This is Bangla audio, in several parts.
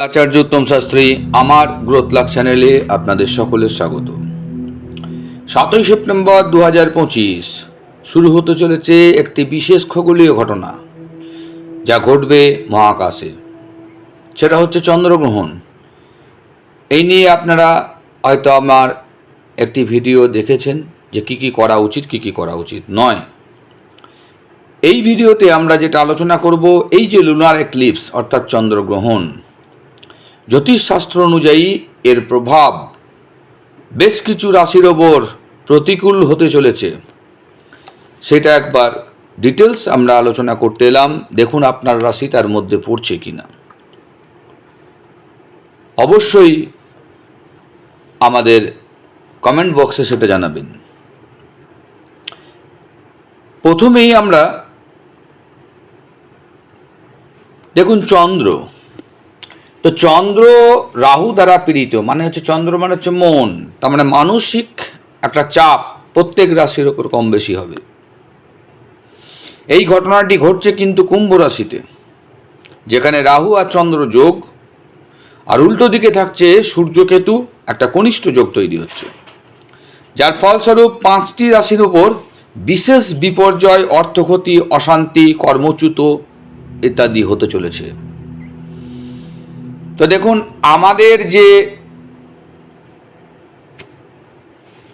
আচার্য উত্তম শাস্ত্রী, আমার গ্রোথ লাক চ্যানেলে আপনাদের সকলের স্বাগত। সাতই সেপ্টেম্বর দু পঁচিশ, শুরু হতে চলেছে একটি বিশেষ খগোলীয় ঘটনা, যা ঘটবে মহাকাশে। সেটা হচ্ছে চন্দ্রগ্রহণ। এই নিয়ে আপনারা হয়তো আমার একটি ভিডিও দেখেছেন যে কি কি করা উচিত, কি কি করা উচিত নয়। এই ভিডিওতে আমরা যেটা আলোচনা করব, এই যে লুনার এক্লিপস অর্থাৎ চন্দ্রগ্রহণ। জ্যোতিষশাস্ত্র অনুযায়ী এর প্রভাব বেশ কিছু রাশির ওপর প্রতিকূল হতে চলেছে। সেটা একবার ডিটেলস আমরা আলোচনা করতে এলাম। দেখুন আপনার রাশি তার মধ্যে পড়ছে কিনা। অবশ্যই আমাদের কমেন্ট বক্সে সেটা জানাবেন। প্রথমেই আমরা দেখুন চন্দ্র। তো চন্দ্র রাহু দ্বারা পীড়িত মানে হচ্ছে চন্দ্র মানে হচ্ছে মন, তার মানে মানসিক একটা চাপ প্রত্যেক রাশির ওপর কম বেশি হবে। এই ঘটনাটি ঘটছে কিন্তু কুম্ভ রাশিতে, যেখানে রাহু আর চন্দ্র যোগ, আর উল্টো দিকে থাকছে সূর্যকেতু একটা কনিষ্ঠ যোগ তৈরি হচ্ছে। যার ফলস্বরূপ পাঁচটি রাশির উপর বিশেষ বিপর্যয়, অর্থক্ষতি, অশান্তি, কর্মচ্যুত ইত্যাদি হতে চলেছে। তো দেখুন, আমাদের যে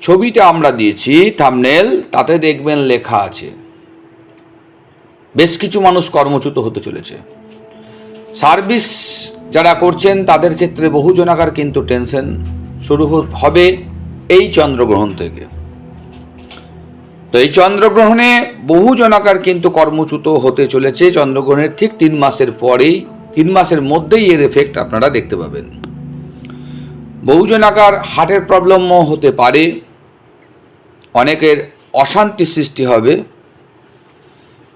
ছবিটা আমরা দিয়েছি থামনেল তাতে দেখবেন লেখা আছে, বেশ কিছু মানুষ কর্মচ্যুত হতে চলেছে। সার্ভিস যারা করছেন, তাদের ক্ষেত্রে বহু জনাকার কিন্তু টেনশন শুরু হবে এই চন্দ্রগ্রহণ থেকে। তো এই চন্দ্রগ্রহণে বহু জনাকার কিন্তু কর্মচ্যুত হতে চলেছে, চন্দ্রগ্রহণের ঠিক তিন মাসের পরেই। তিন মাসের মধ্যেই এর এফেক্ট আপনারা দেখতে পাবেন। বহুজন বহুজনাকার হার্টের প্রবলেমও হতে পারে, অনেকের অশান্তি সৃষ্টি হবে।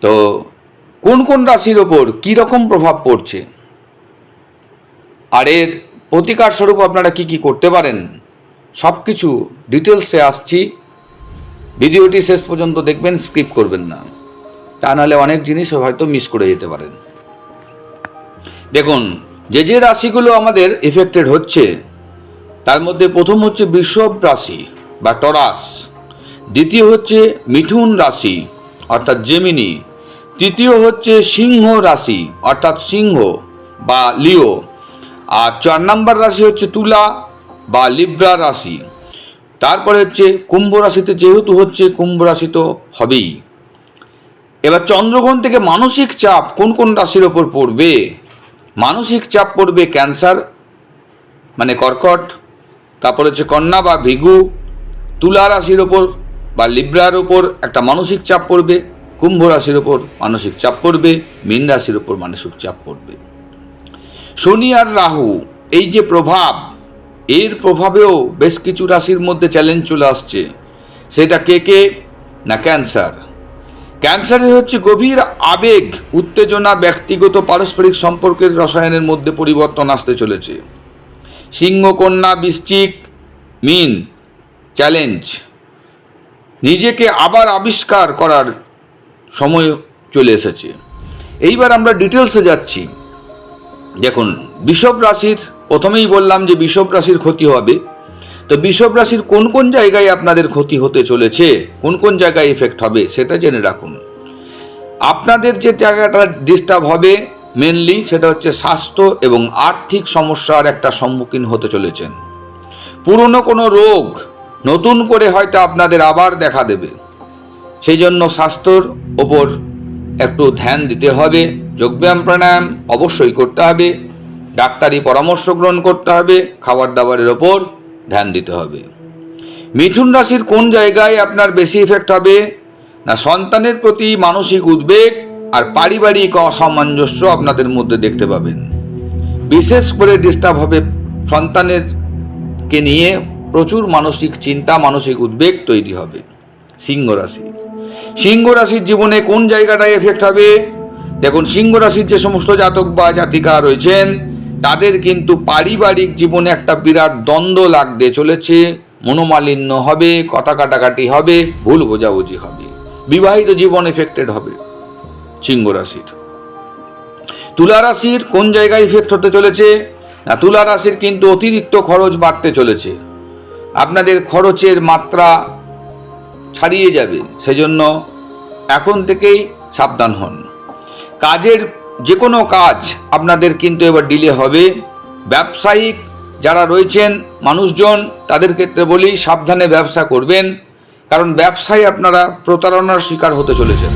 তো কোন কোন রাশির ওপর রকম প্রভাব পড়ছে? আর এর প্রতিকার স্বরূপ আপনারা কি কি করতে পারেন? সব কিছু ডিটেলসে আসছি। ভিডিওটি শেষ পর্যন্ত দেখবেন স্কিপ করবেন না। তা নাহলে অনেক জিনিস হয়তো মিস করে যেতে পারেন। দেখুন, যে যে রাশিগুলো আমাদের এফেক্টেড হচ্ছে, তার মধ্যে প্রথম হচ্ছে বৃষভ রাশি বা টরাস, দ্বিতীয় হচ্ছে মিথুন রাশি অর্থাৎ জেমিনি তৃতীয় হচ্ছে সিংহ রাশি অর্থাৎ সিংহ বা লিও আর চার নম্বর রাশি হচ্ছে তুলা বা লিব্রা রাশি। তারপরে হচ্ছে কুম্ভ রাশিতে যেহেতু হচ্ছে, কুম্ভ রাশি তো হবেই। এবার চন্দ্রগ্রহণ থেকে মানসিক চাপ কোন কোন রাশির ওপর পড়বে? মানসিক চাপ পড়বে ক্যান্সার মানে কর্কট, তারপর হচ্ছে কন্যা বা ভিগু, তুলা রাশির ওপর বা লিব্রার ওপর একটা মানসিক চাপ পড়বে, কুম্ভ রাশির ওপর মানসিক চাপ পড়বে, মীন রাশির ওপর মানসিক চাপ পড়বে। শনি আর রাহু, এই যে প্রভাব, এর প্রভাবেও বেশ কিছু রাশির মধ্যে চ্যালেঞ্জ চলে আসছে। সেটা কে কে? না ক্যান্সার। ক্যান্সারের হচ্ছে গভীর আবেগ, উত্তেজনা, ব্যক্তিগত পারস্পরিক সম্পর্কের রসায়নের মধ্যে পরিবর্তন আসতে চলেছে। সিংহ কন্যা বৃশ্চিক, মিন, চ্যালেঞ্জ। নিজেকে আবার আবিষ্কার করার সময় চলে এসেছে। এইবার আমরা ডিটেলসে যাচ্ছি। দেখুন, বিষব রাশির, প্রথমেই বললাম যে বিষব রাশির ক্ষতি হবে। তো বিষব রাশির কোন কোন জায়গায় আপনাদের ক্ষতি হতে চলেছে? কোন কোন জায়গায় এফেক্ট হবে? সেটা জেনে রাখুন। আপনাদের যে জায়গাটা ডিস্টার্ব হবে মেনলি সেটা হচ্ছে স্বাস্থ্য এবং আর্থিক সমস্যার একটা সম্মুখীন হতে চলেছেন। পুরনো কোনো রোগ নতুন করে হয়তো আপনাদের আবার দেখা দেবে। সেই জন্য স্বাস্থ্যর ওপর একটু ধ্যান দিতে হবে, যোগব্যায়াম প্রাণায়াম অবশ্যই করতে হবে, ডাক্তারি পরামর্শ গ্রহণ করতে হবে, খাবার দাবারের ওপর ধ্যান দিতে হবে। মিথুন রাশির কোন জায়গায় আপনার বেশি ইফেক্ট হবে? না, সন্তানের প্রতি মানসিক উদ্বেগ আর পারিবারিক অসামঞ্জস্য আপনাদের মধ্যে দেখতে পাবেন। বিশেষ করে ডিস্টার্ব হবে সন্তানের কে নিয়ে প্রচুর মানসিক চিন্তা, মানসিক উদ্বেগ তৈরি হবে সিংহ রাশি। সিংহ রাশির জীবনে কোন জায়গাটায় এফেক্ট হবে? দেখুন, সিংহ রাশির যে সমস্ত জাতক বা জাতিকা রয়েছেন তাদের কিন্তু পারিবারিক জীবনে একটা বিরাট দ্বন্দ্ব লাগতে চলেছে। মনোমালিন্য হবে, কথা কাটাকাটি হবে, ভুল বোঝাবুঝি হবে, বিবাহিত জীবন এফেক্টেড হবে, সিংহ রাশির। তুলা রাশির কোন জায়গায় ইফেক্ট হতে চলেছে? না, তুলা রাশির কিন্তু অতিরিক্ত খরচ বাড়তে চলেছে। আপনাদের খরচের মাত্রা ছাড়িয়ে যাবে, সেজন্য এখন থেকেই সাবধান হন। কাজের যে কোনো কাজ আপনাদের কিন্তু এবার ডিলে হবে। ব্যবসায়িক যারা রয়েছেন মানুষজন, তাদের ক্ষেত্রে বলি সাবধানে ব্যবসা করবেন, কারণ ব্যবসায় আপনারা প্রতারণার শিকার হতে চলেছেন।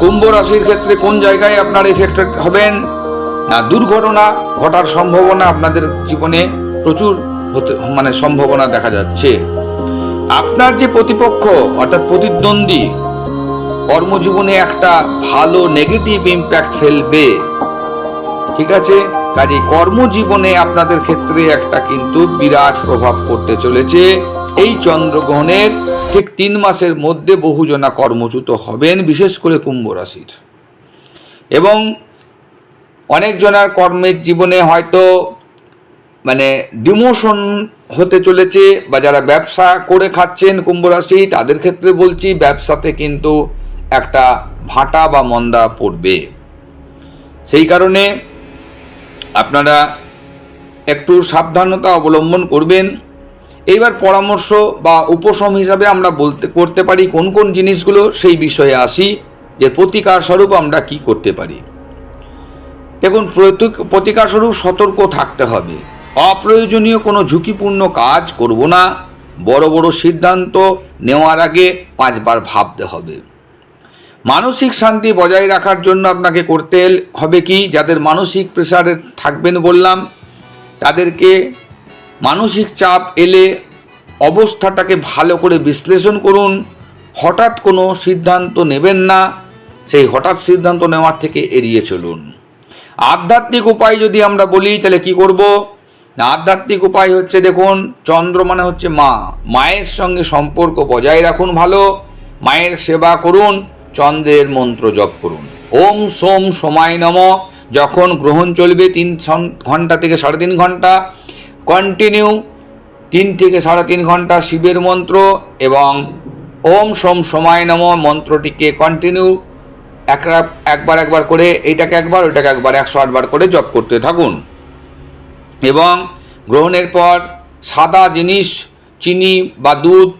কুম্ভ রাশির ক্ষেত্রে কোন জায়গায় আপনার এফেক্টেড হবেন না দুর্ঘটনা ঘটার সম্ভাবনা আপনাদের জীবনে প্রচুর হতে মানে সম্ভাবনা দেখা যাচ্ছে। আপনার যে প্রতিপক্ষ অর্থাৎ প্রতিদ্বন্দ্বী কর্মজীবনে একটা ভালো নেগেটিভ ইম্প্যাক্ট ফেলবে। ঠিক আছে? কাজে কর্মজীবনে আপনাদের ক্ষেত্রে একটা কিন্তু বিরাট প্রভাব পড়তে চলেছে। এই চন্দ্রগ্রহণের ঠিক তিন মাসের মধ্যে বহুজনা কর্মচ্যুত হবেন, বিশেষ করে কুম্ভ রাশির। এবং অনেকজনার কর্মের জীবনে হয়তো মানে ডিমোশন হতে চলেছে, বা যারা ব্যবসা করে খাচ্ছেন কুম্ভ রাশি, তাদের ক্ষেত্রে বলছি, ব্যবসাতে কিন্তু একটা ভাটা বা মন্দা পড়বে। সেই কারণে আপনারা একটু সাবধানতা অবলম্বন করবেন। এইবার পরামর্শ বা উপশম হিসাবে আমরা বলতে, করতে পারি কোন কোন জিনিসগুলো, সেই বিষয়ে আসি যে প্রতিকার স্বরূপ আমরা কি করতে পারি। দেখুন, প্রতি- প্রতিকার স্বরূপ সতর্ক থাকতে হবে। অপ্রয়োজনীয় কোনো ঝুঁকিপূর্ণ কাজ করব না। বড় বড় সিদ্ধান্ত নেওয়ার আগে পাঁচবার ভাবতে হবে। মানসিক শান্তি বজায় রাখার জন্য আপনাকে করতে হবে কি? যাদের মানসিক প্রেসারে থাকবেন বললাম, তাদেরকে মানসিক চাপ এলে অবস্থাটাকে ভালো করে বিশ্লেষণ করুন। হঠাৎ কোনো সিদ্ধান্ত নেবেন না, সেই হঠাৎ সিদ্ধান্ত নেওয়ার থেকে এড়িয়ে চলুন। আধ্যাত্মিক উপায় যদি আমরা বলি, তাহলে কি করব? না, আধ্যাত্মিক উপায় হচ্ছে দেখুন, চন্দ্র মানে হচ্ছে মা। মায়ের সঙ্গে সম্পর্ক বজায় রাখুন ভালো, মায়ের সেবা করুন। চন্দ্রের মন্ত্র জপ করুন। ওম সোম সময় নম, যখন গ্রহণ চলবে তিন ঘণ্টা থেকে সাড়ে তিন ঘণ্টা কন্টিনিউ তিন থেকে সাড়ে তিন ঘণ্টা শিবের মন্ত্র এবং ওম সোম সময় নম মন্ত্রটিকে কন্টিনিউ এক একবার একবার করে এইটাকে একবার, ওইটাকে একবার একশো আটবার করে জপ করতে থাকুন। এবং গ্রহণের পর সাদা জিনিস, চিনি বা দুধ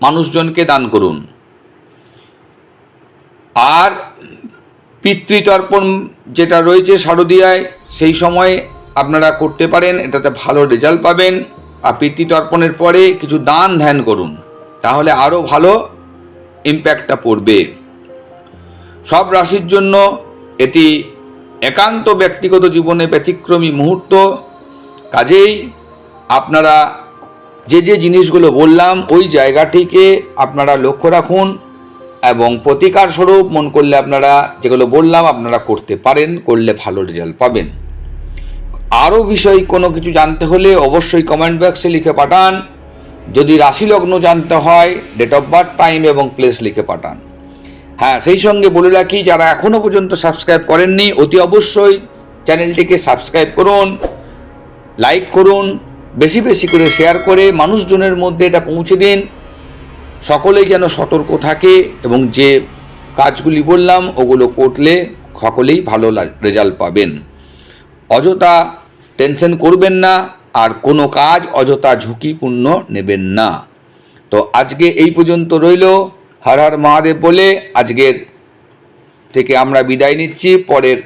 মানুষজনকে দান করুন। আর পিতৃতর্পণ যেটা রয়েছে শারদীয়ায়, সেই সময় আপনারা করতে পারেন, এটাতে ভালো রেজাল্ট পাবেন। আর পিতৃতর্পণের পরে কিছু দান ধ্যান করুন, তাহলে আরও ভালো ইম্প্যাক্টটা পড়বে। সব রাশির জন্য এটি একান্ত ব্যক্তিগত জীবনে ব্যতিক্রমী মুহূর্ত। কাজেই আপনারা যে যে জিনিসগুলো বললাম, ওই জায়গাটিকে আপনারা লক্ষ্য রাখুন। এবং প্রতিকার স্বরূপ মন করলে আপনারা যেগুলো বললাম আপনারা করতে পারেন, করলে ভালো রেজাল্ট পাবেন। আরও বিষয় কোনো কিছু জানতে হলে অবশ্যই কমেন্ট বক্সে লিখে পাঠান। যদি রাশি লগ্ন জানতে হয় ডেট অফ বার্থ টাইম এবং প্লেস লিখে পাঠান। হ্যাঁ সেই সঙ্গে বলে রাখি, যারা এখনও পর্যন্ত সাবস্ক্রাইব করেননি, অতি অবশ্যই চ্যানেলটিকে সাবস্ক্রাইব করুন লাইক করুন, বেশি বেশি করে শেয়ার করে মানুষজনের মধ্যে এটা পৌঁছে দিন। সকলেই যেন সতর্ক থাকে এবং যে কাজগুলি বললাম, ওগুলো করলে সকলেই ভালো রেজাল্ট পাবেন। অযথা টেনশন করবেন না, আর কোনো কাজ অযথা ঝুঁকিপূর্ণ নেবেন না। তো আজকে এই পর্যন্ত রইল। হর হর মহাদেব বলে আজকের থেকে আমরা বিদায় নিচ্ছি। পরের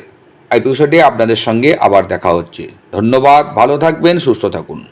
এপিসোডে আপনাদের সঙ্গে আবার দেখা হচ্ছে। ধন্যবাদ, ভালো থাকবেন, সুস্থ থাকুন।